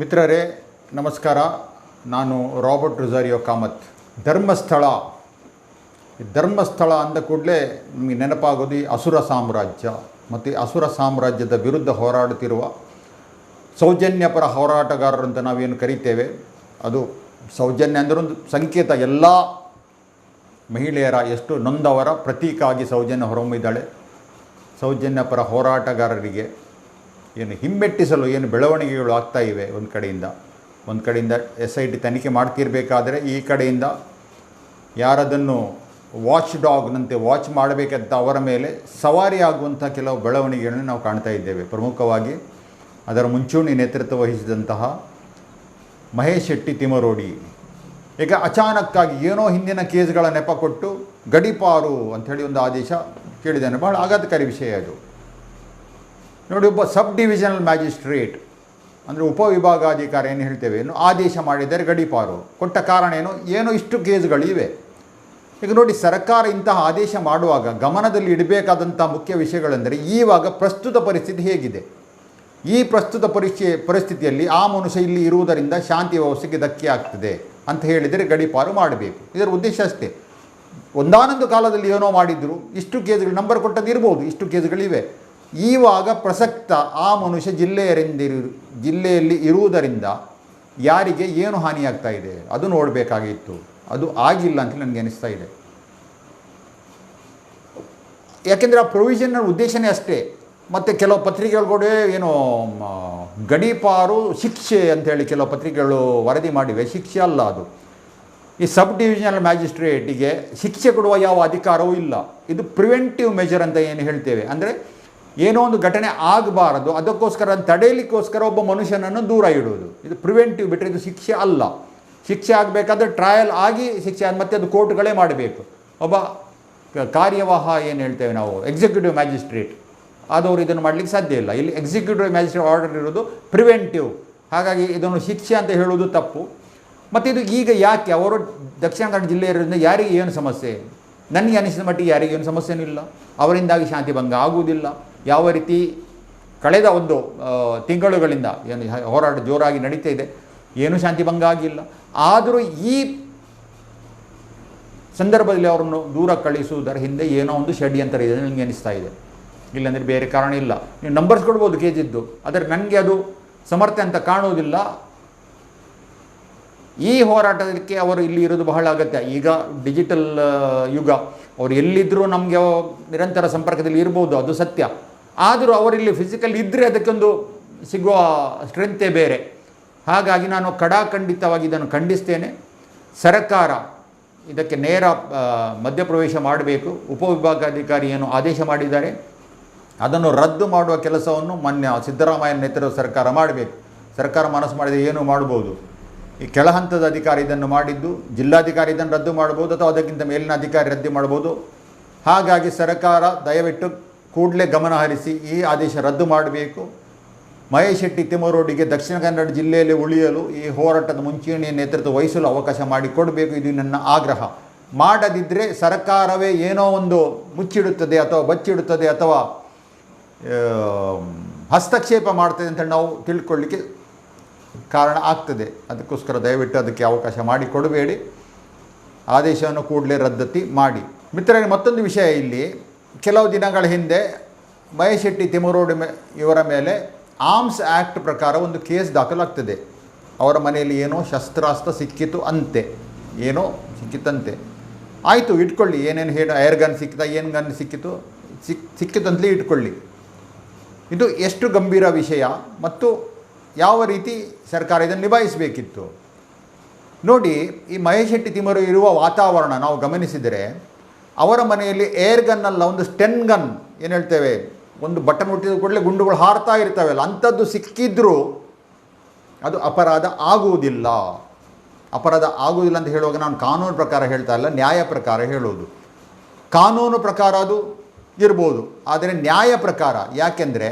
ಮಿತ್ರರೇ, ನಮಸ್ಕಾರ. ನಾನು ರಾಬರ್ಟ್ ರುಜಾರಿಯೋ ಕಾಮತ್. ಧರ್ಮಸ್ಥಳ. ಧರ್ಮಸ್ಥಳ ಅಂದ ಕೂಡಲೇ ನಿಮಗೆ ನೆನಪಾಗೋದು ಈ ಅಸುರ ಸಾಮ್ರಾಜ್ಯ. ಮತ್ತು ಅಸುರ ಸಾಮ್ರಾಜ್ಯದ ವಿರುದ್ಧ ಹೋರಾಡುತ್ತಿರುವ ಸೌಜನ್ಯಪರ ಹೋರಾಟಗಾರರು ಅಂತ ನಾವೇನು ಕರಿತೇವೆ? ಅದು ಸೌಜನ್ಯ ಒಂದು ಸಂಕೇತ. ಎಲ್ಲ ಮಹಿಳೆಯರ ಎಷ್ಟು ನೊಂದವರ ಪ್ರತೀಕ ಆಗಿ ಸೌಜನ್ಯ ಹೊರಹೊಮ್ಮಿದ್ದಾಳೆ. ಸೌಜನ್ಯಪರ ಹೋರಾಟಗಾರರಿಗೆ ಏನು ಹಿಮ್ಮೆಟ್ಟಿಸಲು ಏನು ಬೆಳವಣಿಗೆಗಳು ಆಗ್ತಾ ಇವೆ ಒಂದು ಕಡೆಯಿಂದ. ಒಂದು ಕಡೆಯಿಂದ ಎಸ್ ಐ ಟಿ ತನಿಖೆ ಮಾಡ್ತಿರ್ಬೇಕಾದ್ರೆ ಈ ಕಡೆಯಿಂದ ಯಾರದನ್ನು ವಾಚ್ ಡಾಗ್ನಂತೆ ವಾಚ್ ಮಾಡಬೇಕಂತ ಅವರ ಮೇಲೆ ಸವಾರಿ ಆಗುವಂಥ ಕೆಲವು ಬೆಳವಣಿಗೆಗಳನ್ನು ನಾವು ಕಾಣ್ತಾ ಇದ್ದೇವೆ. ಪ್ರಮುಖವಾಗಿ ಅದರ ಮುಂಚೂಣಿ ನೇತೃತ್ವ ವಹಿಸಿದಂತಹ ಮಹೇಶ್ ಶೆಟ್ಟಿ ತಿಮರೋಡಿ ಈಗ ಅಚಾನಕ್ಕಾಗಿ ಏನೋ ಹಿಂದಿನ ಕೇಸ್ಗಳ ನೆಪ ಕೊಟ್ಟು ಗಡಿಪಾರು ಅಂಥೇಳಿ ಒಂದು ಆದೇಶ ಕೇಳಿದ್ದಾನೆ. ಬಹಳ ಆಘಾತಕಾರಿ ವಿಷಯ ಅದು. ನೋಡಿ, ಒಬ್ಬ ಸಬ್ ಡಿವಿಷನಲ್ ಮ್ಯಾಜಿಸ್ಟ್ರೇಟ್, ಅಂದರೆ ಉಪವಿಭಾಗಾಧಿಕಾರಿ ಏನು ಹೇಳ್ತೇವೆ, ಏನು ಆದೇಶ ಮಾಡಿದರೆ ಗಡೀಪಾರು ಕೊಟ್ಟ ಕಾರಣ ಏನು? ಏನೋ ಇಷ್ಟು ಕೇಸ್ಗಳಿವೆ ಈಗ ನೋಡಿ, ಸರ್ಕಾರ ಇಂತಹ ಆದೇಶ ಮಾಡುವಾಗ ಗಮನದಲ್ಲಿ ಇಡಬೇಕಾದಂಥ ಮುಖ್ಯ ವಿಷಯಗಳೆಂದರೆ, ಈವಾಗ ಪ್ರಸ್ತುತ ಪರಿಸ್ಥಿತಿ ಹೇಗಿದೆ. ಈ ಪ್ರಸ್ತುತ ಪರೀಕ್ಷೆ ಪರಿಸ್ಥಿತಿಯಲ್ಲಿ ಆ ಮನುಷ್ಯ ಇಲ್ಲಿ ಇರುವುದರಿಂದ ಶಾಂತಿ ವ್ಯವಸ್ಥೆಗೆ ಧಕ್ಕೆ ಆಗ್ತದೆ ಅಂತ ಹೇಳಿದರೆ ಗಡೀಪಾರು ಮಾಡಬೇಕು. ಇದರ ಉದ್ದೇಶ ಅಷ್ಟೇ. ಒಂದಾನೊಂದು ಕಾಲದಲ್ಲಿ ಏನೋ ಮಾಡಿದ್ರು, ಇಷ್ಟು ಕೇಸ್ಗಳು, ನಂಬರ್ ಕೊಟ್ಟದ್ದು ಇರ್ಬೋದು, ಇಷ್ಟು ಕೇಸ್ಗಳಿವೆ. ಈವಾಗ ಪ್ರಸಕ್ತ ಆ ಮನುಷ್ಯ ಜಿಲ್ಲೆಯರಿಂದಿರು, ಜಿಲ್ಲೆಯಲ್ಲಿ ಇರುವುದರಿಂದ ಯಾರಿಗೆ ಏನು ಹಾನಿಯಾಗ್ತಾ ಇದೆ? ಅದು ನೋಡಬೇಕಾಗಿತ್ತು. ಅದು ಆಗಿಲ್ಲ ಅಂತ ನನಗೆ ಅನಿಸ್ತಾ ಇದೆ. ಯಾಕೆಂದರೆ ಆ ಪ್ರೊವಿಷನ್ನ ಉದ್ದೇಶನೇ ಅಷ್ಟೇ. ಮತ್ತು ಕೆಲವು ಪತ್ರಿಕೆಗಳು ಕೂಡ ಏನು ಗಡಿಪಾರು ಶಿಕ್ಷೆ ಅಂತೇಳಿ ಕೆಲವು ಪತ್ರಿಕೆಗಳು ವರದಿ ಮಾಡಿವೆ. ಶಿಕ್ಷೆ ಅಲ್ಲ ಅದು. ಈ ಸಬ್ ಡಿವಿಷನಲ್ ಮ್ಯಾಜಿಸ್ಟ್ರೇಟಿಗೆ ಶಿಕ್ಷೆ ಕೊಡುವ ಯಾವ ಅಧಿಕಾರವೂ ಇಲ್ಲ. ಇದು ಪ್ರಿವೆಂಟಿವ್ ಮೆಜರ್ ಅಂತ ಏನು ಹೇಳ್ತೇವೆ? ಅಂದರೆ ಏನೋ ಒಂದು ಘಟನೆ ಆಗಬಾರದು, ಅದಕ್ಕೋಸ್ಕರ ತಡೆಯಲಿಕ್ಕೋಸ್ಕರ ಒಬ್ಬ ಮನುಷ್ಯನನ್ನು ದೂರ ಇಡುವುದು. ಇದು ಪ್ರಿವೆಂಟಿವ್ ಬಿಟ್ಟರೆ ಇದು ಶಿಕ್ಷೆ ಅಲ್ಲ. ಶಿಕ್ಷೆ ಆಗಬೇಕಾದ್ರೆ ಟ್ರಯಲ್ ಆಗಿ ಶಿಕ್ಷೆ ಮತ್ತೆ ಅದು ಕೋರ್ಟ್ಗಳೇ ಮಾಡಬೇಕು. ಒಬ್ಬ ಕಾರ್ಯವಾಹ ಏನು ಹೇಳ್ತೇವೆ ನಾವು? ಎಕ್ಸಿಕ್ಯೂಟಿವ್ ಮ್ಯಾಜಿಸ್ಟ್ರೇಟ್ ಆದವರು ಇದನ್ನು ಮಾಡಲಿಕ್ಕೆ ಸಾಧ್ಯ ಇಲ್ಲ. ಇಲ್ಲಿ ಎಕ್ಸಿಕ್ಯೂಟಿವ್ ಮ್ಯಾಜಿಸ್ಟ್ರೇಟ್ ಆರ್ಡರ್ ಇರೋದು ಪ್ರಿವೆಂಟಿವ್ ಹಾಗಾಗಿ ಇದನ್ನು ಶಿಕ್ಷೆ ಅಂತ ಹೇಳುವುದು ತಪ್ಪು. ಮತ್ತು ಇದು ಈಗ ಯಾಕೆ? ಅವರು ದಕ್ಷಿಣ ಕನ್ನಡ ಜಿಲ್ಲೆ ಇರೋದ್ರಿಂದ ಯಾರಿಗೆ ಏನು ಸಮಸ್ಯೆ? ನನಗೆ ಅನಿಸಿದ ಮಟ್ಟಿಗೆ ಯಾರಿಗೇನು ಏನು ಸಮಸ್ಯೆನೂ ಇಲ್ಲ. ಅವರಿಂದಾಗಿ ಶಾಂತಿ ಭಂಗ ಆಗುವುದಿಲ್ಲ. ಯಾವ ರೀತಿ ಕಳೆದ ಒಂದು ತಿಂಗಳುಗಳಿಂದ ಏನು ಹೋರಾಟ ಜೋರಾಗಿ ನಡೀತಾ ಇದೆ, ಏನೂ ಶಾಂತಿ ಭಂಗ ಆಗಿಲ್ಲ ಆದರೂ ಈ ಸಂದರ್ಭದಲ್ಲಿ ಅವರನ್ನು ದೂರ ಕಳಿಸುವುದರ ಹಿಂದೆ ಏನೋ ಒಂದು ಷಡ್ಯಂತರ ಇದೆ ನನಗೆ ಅನಿಸ್ತಾ ಇದೆ. ಇಲ್ಲಾಂದರೆ ಬೇರೆ ಕಾರಣ ಇಲ್ಲ. ನೀವು ನಂಬರ್ಸ್ ಕೊಡ್ಬೋದು ಕೆ ಜಿದ್ದು ಆದರೆ ನನಗೆ ಅದು ಸಮರ್ಥ ಅಂತ ಕಾಣುವುದಿಲ್ಲ. ಈ ಹೋರಾಟಕ್ಕೆ ಅವರು ಇಲ್ಲಿ ಇರೋದು ಬಹಳ ಅಗತ್ಯ. ಈಗ ಡಿಜಿಟಲ್ ಯುಗ, ಅವರು ಎಲ್ಲಿದ್ದರೂ ನಮಗೆ ನಿರಂತರ ಸಂಪರ್ಕದಲ್ಲಿ ಇರ್ಬೋದು, ಅದು ಸತ್ಯ. ಆದರೂ ಅವರಿಲ್ಲಿ ಫಿಸಿಕಲ್ ಇದ್ದರೆ ಅದಕ್ಕೊಂದು ಸಿಗುವ ಸ್ಟ್ರೆಂತೇ ಬೇರೆ. ಹಾಗಾಗಿ ನಾನು ಕಡಾಖಂಡಿತವಾಗಿ ಇದನ್ನು ಖಂಡಿಸ್ತೇನೆ. ಸರ್ಕಾರ ಇದಕ್ಕೆ ನೇರ ಮಧ್ಯಪ್ರವೇಶ ಮಾಡಬೇಕು. ಉಪವಿಭಾಗಾಧಿಕಾರಿ ಏನು ಆದೇಶ ಮಾಡಿದ್ದಾರೆ. ಅದನ್ನು ರದ್ದು ಮಾಡುವ ಕೆಲಸವನ್ನು ಮಾನ್ಯ ಸಿದ್ದರಾಮಯ್ಯ ನೇತೃತ್ವದ ಸರ್ಕಾರ ಮಾಡಬೇಕು. ಸರ್ಕಾರ ಮನಸ್ಸು ಮಾಡಿದರೆ ಏನು ಮಾಡ್ಬೋದು? ಈ ಕೆಳಹಂತದ ಅಧಿಕಾರಿ ಇದನ್ನು ಮಾಡಿದ್ದು, ಜಿಲ್ಲಾಧಿಕಾರಿ ಇದನ್ನು ರದ್ದು ಮಾಡ್ಬೋದು ಅಥವಾ ಅದಕ್ಕಿಂತ ಮೇಲಿನ ಅಧಿಕಾರಿ ರದ್ದು ಮಾಡ್ಬೋದು ಹಾಗಾಗಿ ಸರ್ಕಾರ ದಯವಿಟ್ಟು ಕೂಡಲೇ ಗಮನ ಹರಿಸಿ ಈ ಆದೇಶ ರದ್ದು ಮಾಡಬೇಕು. ಮಹೇಶ್ ಶೆಟ್ಟಿ ತಿಮ್ಮರೋಡಿಗೆ ದಕ್ಷಿಣ ಕನ್ನಡ ಜಿಲ್ಲೆಯಲ್ಲಿ ಉಳಿಯಲು ಈ ಹೋರಾಟದ ಮುಂಚೂಣಿಯ ನೇತೃತ್ವ ವಹಿಸಲು ಅವಕಾಶ ಮಾಡಿಕೊಡಬೇಕು ಇದು ನನ್ನ ಆಗ್ರಹ. ಮಾಡದಿದ್ದರೆ ಸರ್ಕಾರವೇ ಏನೋ ಒಂದು ಮುಚ್ಚಿಡುತ್ತದೆ ಅಥವಾ ಬಚ್ಚಿಡುತ್ತದೆ ಅಥವಾ ಹಸ್ತಕ್ಷೇಪ ಮಾಡ್ತದೆ ಅಂತ ನಾವು ತಿಳ್ಕೊಳ್ಳಿಕ್ಕೆ ಕಾರಣ ಆಗ್ತದೆ. ಅದಕ್ಕೋಸ್ಕರ ದಯವಿಟ್ಟು ಅದಕ್ಕೆ ಅವಕಾಶ ಮಾಡಿಕೊಡಬೇಡಿ ಆದೇಶವನ್ನು ಕೂಡಲೇ ರದ್ದತಿ ಮಾಡಿ. ಮಿತ್ರರೇ, ಮತ್ತೊಂದು ವಿಷಯ ಇಲ್ಲಿ. ಕೆಲವು ದಿನಗಳ ಹಿಂದೆ ಮಹೇಶೆಟ್ಟಿ ತಿಮರೋಡಿ ಮೇ, ಇವರ ಮೇಲೆ ಆರ್ಮ್ಸ್ ಆ್ಯಕ್ಟ್ ಪ್ರಕಾರ ಒಂದು ಕೇಸ್ ದಾಖಲಾಗ್ತದೆ. ಅವರ ಮನೆಯಲ್ಲಿ ಏನೋ ಶಸ್ತ್ರಾಸ್ತ್ರ ಸಿಕ್ಕಿತು ಅಂತೆ. ಏನೋ ಸಿಕ್ಕಿತಂತೆ. ಆಯಿತು, ಇಟ್ಕೊಳ್ಳಿ. ಏನೇನು ಹೇಳಿ ಏರ್ ಗನ್ ಸಿಕ್ಕಿತ, ಏನು ಗನ್ ಸಿಕ್ಕಿತು? ಸಿಕ್, ಸಿಕ್ಕಿತಂತಲೇ ಇಟ್ಕೊಳ್ಳಿ. ಇದು ಎಷ್ಟು ಗಂಭೀರ ವಿಷಯ ಮತ್ತು ಯಾವ ರೀತಿ ಸರ್ಕಾರ ಇದನ್ನು ನಿಭಾಯಿಸಬೇಕಿತ್ತು? ನೋಡಿ, ಈ ಮಹೇಶ್ ಶೆಟ್ಟಿ ತಿಮ್ಮರು ಇರುವ ವಾತಾವರಣ ನಾವು ಗಮನಿಸಿದರೆ ಅವರ ಮನೆಯಲ್ಲಿ ಏರ್ ಗನ್ ಅಲ್ಲ, ಒಂದು ಸ್ಟೆನ್ ಗನ್ ಏನು ಹೇಳ್ತೇವೆ? ಒಂದು ಬಟನ್ ಹುಟ್ಟಿದ ಕೂಡಲೇ ಗುಂಡುಗಳು ಹಾರ್ತಾ ಇರ್ತವೆಲ್ಲ ಅಂಥದ್ದು ಸಿಕ್ಕಿದ್ರೂ ಅದು ಅಪರಾಧ ಆಗುವುದಿಲ್ಲ. ಅಪರಾಧ ಆಗುವುದಿಲ್ಲ ಅಂತ ಹೇಳುವಾಗ ನಾನು ಕಾನೂನು ಪ್ರಕಾರ ಹೇಳ್ತಾ ಇಲ್ಲ, ನ್ಯಾಯ ಪ್ರಕಾರ ಹೇಳುವುದು. ಕಾನೂನು ಪ್ರಕಾರ ಅದು ಇರ್ಬೋದು, ಆದರೆ ನ್ಯಾಯ ಪ್ರಕಾರ ಯಾಕೆಂದರೆ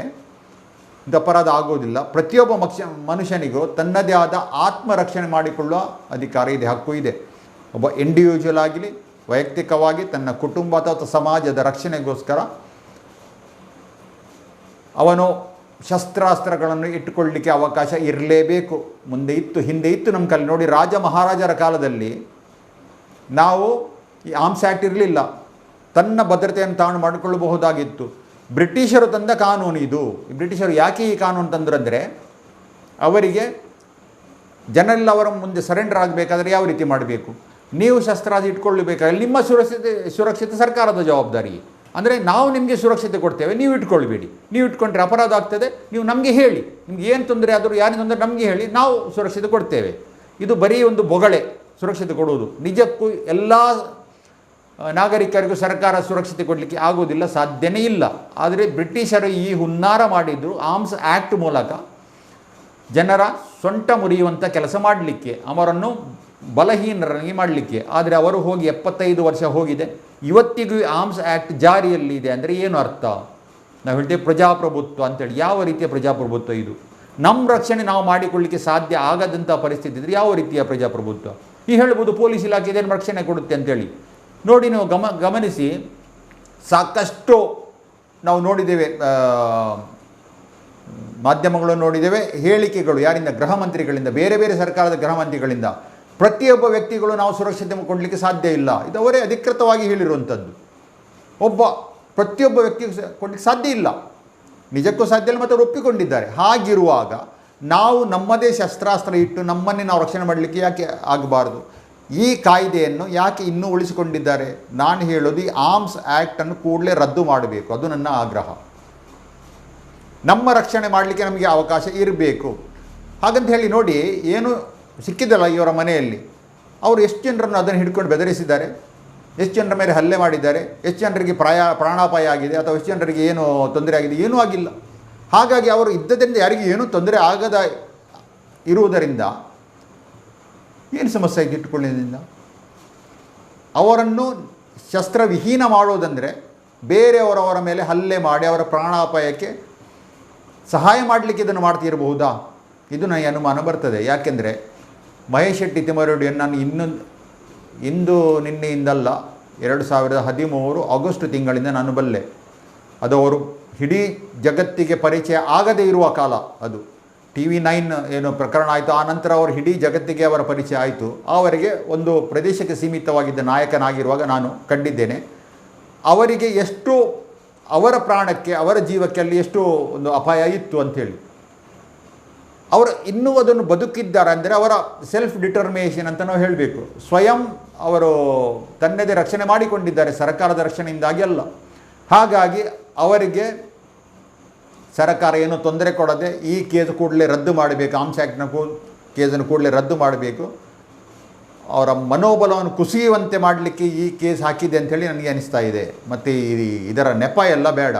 ಇದು ಅಪರಾಧ ಆಗುವುದಿಲ್ಲ. ಪ್ರತಿಯೊಬ್ಬ ಮಕ್ಷ ಮನುಷ್ಯನಿಗೂ ತನ್ನದೇ ಆದ ಆತ್ಮರಕ್ಷಣೆ ಮಾಡಿಕೊಳ್ಳುವ ಅಧಿಕಾರ ಇದೆ, ಹಕ್ಕು ಇದೆ. ಒಬ್ಬ ಇಂಡಿವಿಜುವಲ್ ಆಗಲಿ ವೈಯಕ್ತಿಕವಾಗಿ ತನ್ನ ಕುಟುಂಬ ಅಥವಾ ಸಮಾಜದ ರಕ್ಷಣೆಗೋಸ್ಕರ ಅವನು ಶಸ್ತ್ರಾಸ್ತ್ರಗಳನ್ನು ಇಟ್ಟುಕೊಳ್ಳಲಿಕ್ಕೆ ಅವಕಾಶ ಇರಲೇಬೇಕು. ಮುಂದೆ ಇತ್ತು, ಹಿಂದೆ ಇತ್ತು ನಮ್ಮ ಕಲ್ಲಿ ನೋಡಿ, ರಾಜ ಮಹಾರಾಜರ ಕಾಲದಲ್ಲಿ ನಾವು ಈ ಆರ್ಮ್ಸ್ ಆ್ಯಕ್ಟ್ ಇರಲಿಲ್ಲ. ತನ್ನ ಭದ್ರತೆಯನ್ನು ತಾನು ಮಾಡಿಕೊಳ್ಳಬಹುದಾಗಿತ್ತು. ಬ್ರಿಟಿಷರು ತಂದ ಕಾನೂನು ಇದು. ಬ್ರಿಟಿಷರು ಯಾಕೆ ಈ ಕಾನೂನು ತಂದರು ಅವರಿಗೆ ಜನರೆಲ್ಲ ಅವರ ಮುಂದೆ ಸರೆಂಡರ್ ಆಗಬೇಕಾದ್ರೆ ಯಾವ ರೀತಿ ಮಾಡಬೇಕು? ನೀವು ಶಸ್ತ್ರಾದಿ ಇಟ್ಕೊಳ್ಳಬೇಕಾದ್ರೆ ನಿಮ್ಮ ಸುರಕ್ಷತೆ ಸುರಕ್ಷತೆ ಸರ್ಕಾರದ ಜವಾಬ್ದಾರಿ. ಅಂದರೆ ನಾವು ನಿಮಗೆ ಸುರಕ್ಷತೆ ಕೊಡ್ತೇವೆ, ನೀವು ಇಟ್ಕೊಳ್ಬೇಡಿ. ನೀವು ಇಟ್ಕೊಂಡ್ರೆ ಅಪರಾಧ ಆಗ್ತದೆ, ನೀವು ನಮಗೆ ಹೇಳಿ. ನಿಮ್ಗೆ ಏನು ತೊಂದರೆ ಆದರೂ ಯಾರಿಗೆ ತೊಂದರೆ ನಮಗೆ ಹೇಳಿ, ನಾವು ಸುರಕ್ಷತೆ ಕೊಡ್ತೇವೆ. ಇದು ಬರೀ ಒಂದು ಬೊಗಳೆ, ಸುರಕ್ಷತೆ ಕೊಡುವುದು. ನಿಜಕ್ಕೂ ಎಲ್ಲ ನಾಗರಿಕರಿಗೂ ಸರ್ಕಾರ ಸುರಕ್ಷತೆ ಕೊಡಲಿಕ್ಕೆ ಆಗೋದಿಲ್ಲ ಸಾಧ್ಯನೇ ಇಲ್ಲ. ಆದರೆ ಬ್ರಿಟಿಷರು ಈ ಹುನ್ನಾರ ಮಾಡಿದ್ದು ಆರ್ಮ್ಸ್ ಆ್ಯಕ್ಟ್ ಮೂಲಕ. ಜನರ ಸೊಂಟ ಮುರಿಯುವಂಥ ಕೆಲಸ ಮಾಡಲಿಕ್ಕೆ, ಅವರನ್ನು ಬಲಹೀನರಾಗಿ ಮಾಡಲಿಕ್ಕೆ. ಆದರೆ ಅವರು ಹೋಗಿ ಎಪ್ಪತ್ತೈದು ವರ್ಷ ಹೋಗಿದೆ. ಇವತ್ತಿಗೂ ಆರ್ಮ್ಸ್ ಆ್ಯಕ್ಟ್ ಜಾರಿಯಲ್ಲಿದೆ ಅಂದರೆ ಏನು ಅರ್ಥ? ನಾವು ಹೇಳ್ತೇವೆ ಪ್ರಜಾಪ್ರಭುತ್ವ ಅಂತೇಳಿ. ಯಾವ ರೀತಿಯ ಪ್ರಜಾಪ್ರಭುತ್ವ ಇದು? ನಮ್ಮ ರಕ್ಷಣೆ ನಾವು ಮಾಡಿಕೊಳ್ಳಿಕ್ಕೆ ಸಾಧ್ಯ ಆಗದಂಥ ಪರಿಸ್ಥಿತಿ ಇದ್ದರೆ ಯಾವ ರೀತಿಯ ಪ್ರಜಾಪ್ರಭುತ್ವ? ಈ ಹೇಳ್ಬೋದು ಪೊಲೀಸ್ ಇಲಾಖೆ ಇದೇನು ರಕ್ಷಣೆ ಕೊಡುತ್ತೆ ಅಂತೇಳಿ. ನೋಡಿ ನಾವು ಗಮ, ಗಮನಿಸಿ, ಸಾಕಷ್ಟು ನಾವು ನೋಡಿದ್ದೇವೆ ಮಾಧ್ಯಮಗಳು ನೋಡಿದ್ದೇವೆ, ಹೇಳಿಕೆಗಳು ಯಾರಿಂದ ಗೃಹ ಮಂತ್ರಿಗಳಿಂದ, ಬೇರೆ ಬೇರೆ ಸರ್ಕಾರದ ಗೃಹ ಮಂತ್ರಿಗಳಿಂದ ಪ್ರತಿಯೊಬ್ಬ ವ್ಯಕ್ತಿಗಳು ನಾವು ಸುರಕ್ಷತೆ ಕೊಡಲಿಕ್ಕೆ ಸಾಧ್ಯ ಇಲ್ಲ. ಇದು ಅವರೇ ಅಧಿಕೃತವಾಗಿ ಹೇಳಿರುವಂಥದ್ದು. ಒಬ್ಬ ಪ್ರತಿಯೊಬ್ಬ ವ್ಯಕ್ತಿಗೂ ಕೊಡಲಿಕ್ಕೆ ಸಾಧ್ಯ ಇಲ್ಲ. ನಿಜಕ್ಕೂ ಸಾಧ್ಯ ಇಲ್ಲ ಮತ್ತು ಅವರು ಒಪ್ಪಿಕೊಂಡಿದ್ದಾರೆ. ಹಾಗಿರುವಾಗ ನಾವು ನಮ್ಮದೇ ಶಸ್ತ್ರಾಸ್ತ್ರ ಇಟ್ಟು ನಮ್ಮನ್ನೇ ನಾವು ರಕ್ಷಣೆ ಮಾಡಲಿಕ್ಕೆ ಯಾಕೆ ಆಗಬಾರ್ದು? ಈ ಕಾಯ್ದೆಯನ್ನು ಯಾಕೆ ಇನ್ನೂ ಉಳಿಸಿಕೊಂಡಿದ್ದಾರೆ? ನಾನು ಹೇಳೋದು ಈ ಆರ್ಮ್ಸ್ ಆ್ಯಕ್ಟನ್ನು ಕೂಡಲೇ ರದ್ದು ಮಾಡಬೇಕು. ಅದು ನನ್ನ ಆಗ್ರಹ. ನಮ್ಮ ರಕ್ಷಣೆ ಮಾಡಲಿಕ್ಕೆ ನಮಗೆ ಅವಕಾಶ ಇರಬೇಕು. ಹಾಗಂತ ಹೇಳಿ ನೋಡಿ, ಏನು ಸಿಕ್ಕಿದಲ್ಲ ಇವರ ಮನೆಯಲ್ಲಿ. ಅವರು ಎಷ್ಟು ಜನರನ್ನು ಅದನ್ನು ಹಿಡ್ಕೊಂಡು ಬೆದರಿಸಿದ್ದಾರೆ? ಎಷ್ಟು ಜನರ ಮೇಲೆ ಹಲ್ಲೆ ಮಾಡಿದ್ದಾರೆ? ಎಷ್ಟು ಜನರಿಗೆ ಪ್ರಾಯ, ಪ್ರಾಣಾಪಾಯ ಆಗಿದೆ? ಅಥವಾ ಎಷ್ಟು ಜನರಿಗೆ ಏನು ತೊಂದರೆ ಆಗಿದೆ? ಏನೂ ಆಗಿಲ್ಲ. ಹಾಗಾಗಿ ಅವರು ಇದ್ದದರಿಂದ ಯಾರಿಗೂ ಏನೂ ತೊಂದರೆ ಆಗದ ಇರುವುದರಿಂದ ಏನು ಸಮಸ್ಯೆ ಇಟ್ಟುಕೊಳ್ಳೋದ್ರಿಂದ ಅವರನ್ನು ಶಸ್ತ್ರವಿಹೀನ ಮಾಡುವುದಂದರೆ ಬೇರೆಯವರವರ ಮೇಲೆ ಹಲ್ಲೆ ಮಾಡಿ ಅವರ ಪ್ರಾಣಾಪಾಯಕ್ಕೆ ಸಹಾಯ ಮಾಡಲಿಕ್ಕೆ ಇದನ್ನು ಮಾಡ್ತಿರಬಹುದಾ? ಇದು ನನಗೆ ಅನುಮಾನ ಬರ್ತದೆ. ಯಾಕೆಂದರೆ ಮಹೇಶ್ ಶೆಟ್ಟಿ ತಿಮ್ಮರಡಿಯನ್ನು ನಾನು ಇನ್ನೊಂದು ಇಂದು ನಿನ್ನೆಯಿಂದಲ್ಲ ಎರಡು ಸಾವಿರದ ಹದಿಮೂರು ಆಗಸ್ಟ್ ತಿಂಗಳಿಂದ ನಾನು ಬಲ್ಲೆ. ಅದು ಅವರು ಇಡೀ ಜಗತ್ತಿಗೆ ಪರಿಚಯ ಆಗದೇ ಇರುವ ಕಾಲ ಅದು. ಟಿ ವಿ ನೈನ್ ಏನು ಪ್ರಕರಣ ಆಯಿತು, ಆ ನಂತರ ಅವರು ಇಡೀ ಜಗತ್ತಿಗೆ ಅವರ ಪರಿಚಯ ಆಯಿತು. ಅವರಿಗೆ ಒಂದು ಪ್ರದೇಶಕ್ಕೆ ಸೀಮಿತವಾಗಿದ್ದ ನಾಯಕನಾಗಿರುವಾಗ ನಾನು ಕಂಡಿದ್ದೇನೆ. ಅವರಿಗೆ ಎಷ್ಟು, ಅವರ ಪ್ರಾಣಕ್ಕೆ, ಅವರ ಜೀವಕ್ಕೆ ಅಲ್ಲಿ ಎಷ್ಟು ಒಂದು ಅಪಾಯ ಇತ್ತು ಅಂಥೇಳಿ. ಅವರು ಇನ್ನೂ ಅದನ್ನು ಬದುಕಿದ್ದಾರೆ ಅಂದರೆ ಅವರ ಸೆಲ್ಫ್ ಡಿಟರ್ಮಿನೇಷನ್ ಅಂತ ನಾವು ಹೇಳಬೇಕು. ಸ್ವಯಂ ಅವರು ತನ್ನದೇ ರಕ್ಷಣೆ ಮಾಡಿಕೊಂಡಿದ್ದಾರೆ, ಸರ್ಕಾರದ ರಕ್ಷಣೆಯಿಂದಾಗಿ ಅಲ್ಲ. ಹಾಗಾಗಿ ಅವರಿಗೆ ಸರ್ಕಾರ ಏನು ತೊಂದರೆ ಕೊಡದೆ ಈ ಕೇಸ್ ಕೂಡಲೇ ರದ್ದು ಮಾಡಬೇಕು ಆಮ್ಸ್ ಆ್ಯಕ್ಟ್ನ ಕೂ ಕೇಸನ್ನು ಕೂಡಲೇ ರದ್ದು ಮಾಡಬೇಕು. ಅವರ ಮನೋಬಲವನ್ನು ಕುಸಿಯುವಂತೆ ಮಾಡಲಿಕ್ಕೆ ಈ ಕೇಸ್ ಹಾಕಿದೆ ಅಂಥೇಳಿ ನನಗೆ ಅನಿಸ್ತಾ ಇದೆ. ಮತ್ತು ಇದರ ನೆಪ ಎಲ್ಲ ಬೇಡ.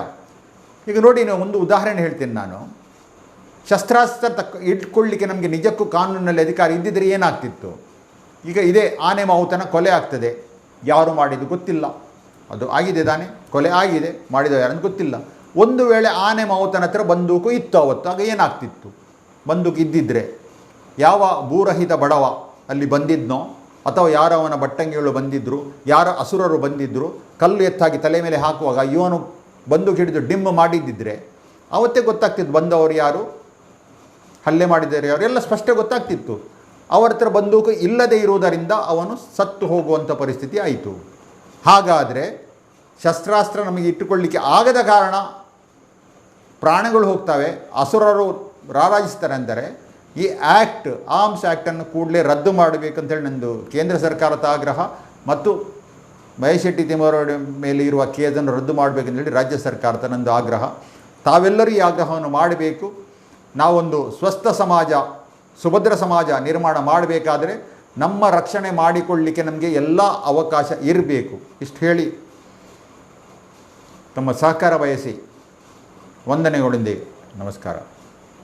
ಈಗ ನೋಡಿ ನೀವು ಒಂದು ಉದಾಹರಣೆ ಹೇಳ್ತೀನಿ ನಾನು. ಶಸ್ತ್ರಾಸ್ತ್ರ ತಕ್ಕ ಇಟ್ಕೊಳ್ಳಿಕ್ಕೆ ನಮಗೆ ನಿಜಕ್ಕೂ ಕಾನೂನಿನಲ್ಲಿ ಅಧಿಕಾರ ಇದ್ದಿದ್ದರೆ ಏನಾಗ್ತಿತ್ತು? ಈಗ ಇದೇ ಆನೆ ಮಾವುತನ ಕೊಲೆ ಆಗ್ತದೆ. ಯಾರು ಮಾಡಿದ್ದು ಗೊತ್ತಿಲ್ಲ. ಅದು ಆಗಿದೆ ತಾನೆ. ಕೊಲೆ ಆಗಿದೆ. ಮಾಡಿದ ಯಾರಂತ ಗೊತ್ತಿಲ್ಲ. ಒಂದು ವೇಳೆ ಆನೆ ಮಾವುತನ ಹತ್ರ ಬಂದೂಕು ಇತ್ತು ಅವತ್ತು. ಆಗ ಏನಾಗ್ತಿತ್ತು? ಬಂದೂಕು ಇದ್ದಿದ್ದರೆ ಯಾವ ಭೂರಹಿತ ಬಡವ ಅಲ್ಲಿ ಬಂದಿದ್ನೋ, ಅಥವಾ ಯಾರೋ ಅವನ ಬಟ್ಟಂಗಿಗಳು ಬಂದಿದ್ದರು ಯಾರ ಅಸುರರು ಬಂದಿದ್ದರು ಕಲ್ಲು ಎತ್ತಾಗಿ ತಲೆ ಮೇಲೆ ಹಾಕುವಾಗ ಇವನು ಬಂದೂಕು ಹಿಡಿದು ಡಿಮ್ ಮಾಡಿದ್ದಿದ್ರೆ ಅವತ್ತೇ ಗೊತ್ತಾಗ್ತಿತ್ತು ಬಂದವರು ಯಾರು? ಹಲ್ಲೆ ಮಾಡಿದ್ದಾರೆ. ಅವರೆಲ್ಲ ಸ್ಪಷ್ಟ ಗೊತ್ತಾಗ್ತಿತ್ತು. ಅವರ ಹತ್ರ ಬಂದೂಕು ಇಲ್ಲದೆ ಇರುವುದರಿಂದ ಅವನು ಸತ್ತು ಹೋಗುವಂಥ ಪರಿಸ್ಥಿತಿ ಆಯಿತು. ಹಾಗಾದರೆ ಶಸ್ತ್ರಾಸ್ತ್ರ ನಮಗೆ ಇಟ್ಟುಕೊಳ್ಳಿಕ್ಕೆ ಆಗದ ಕಾರಣ ಪ್ರಾಣಗಳು ಹೋಗ್ತವೆ. ಅಸುರರು ರಾರಾಜಿಸ್ತಾರೆ ಅಂದರೆ ಈ ಆ್ಯಕ್ಟ್ ಆರ್ಮ್ಸ್ ಆ್ಯಕ್ಟನ್ನು ಕೂಡಲೇ ರದ್ದು ಮಾಡಬೇಕಂತೇಳಿ ನಂದು ಕೇಂದ್ರ ಸರ್ಕಾರದ ಆಗ್ರಹ ಮತ್ತು ಮಹೇಶ್ ಶೆಟ್ಟಿ ತಿಮ್ಮರವರ ಮೇಲೆ ಇರುವ ಕೇಸನ್ನು ರದ್ದು ಮಾಡಬೇಕಂತೇಳಿ ರಾಜ್ಯ ಸರ್ಕಾರದ ನಂದು ಆಗ್ರಹ. ತಾವೆಲ್ಲರೂ ಈ ಆಗ್ರಹವನ್ನು ಮಾಡಬೇಕು. ನಾವೊಂದು ಸ್ವಸ್ಥ ಸಮಾಜ, ಸುಭದ್ರ ಸಮಾಜ ನಿರ್ಮಾಣ ಮಾಡಬೇಕಾದರೆ ನಮ್ಮ ರಕ್ಷಣೆ ಮಾಡಿಕೊಳ್ಳಲಿಕ್ಕೆ ನಮಗೆ ಎಲ್ಲ ಅವಕಾಶ ಇರಬೇಕು. ಇಷ್ಟು ಹೇಳಿ. ತಮ್ಮ ಸಹಕಾರ ಬಯಸಿ ವಂದನೆಗಳೊಂದಿಗೆ ನಮಸ್ಕಾರ.